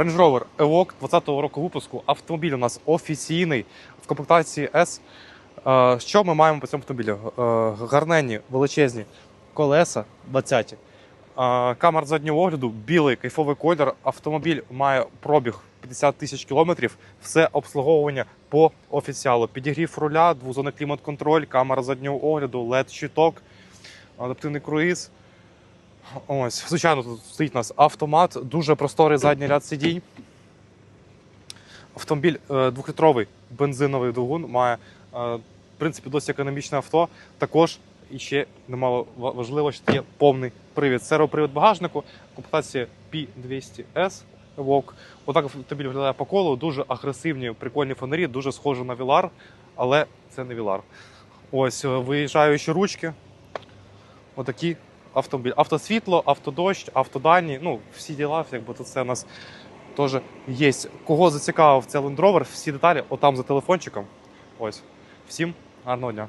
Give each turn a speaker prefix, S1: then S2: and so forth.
S1: Range Rover Evoque 20-го року випуску. Автомобіль у нас офіційний в комплектації S. Е, Що ми маємо по цьому автомобілю? Е, Гарненні, величезні колеса 20. Е, Камера заднього огляду, білий кайфовий колір. Автомобіль має пробіг 50 тисяч кілометрів. Все обслуговування по офіціалу. Підігрів руля, двозонний клімат-контроль, камера заднього огляду, LED-щиток, адаптивний круїз. Ось, звичайно, тут стоїть у нас автомат, дуже просторий задній ряд сидінь. Автомобіль е, двохлітровий бензиновий двигун має, е, в принципі, досить економічне авто. Також і ще немало важливо, що є повний привід. Сервопривід багажнику, комплектація P200S Evoque. Отак автомобіль виглядає по колу. Дуже агресивні, прикольні фонарі, дуже схоже на Вілар, але це не Вілар. Ось е, виїжджаючі ручки. Отакі автомобіль. Автосвітло, автодощ, автодані, ну, всі діла, якби то це у нас теж є. Кого зацікавив цей Land Rover, всі деталі отам за телефончиком. Ось. Всім гарного дня.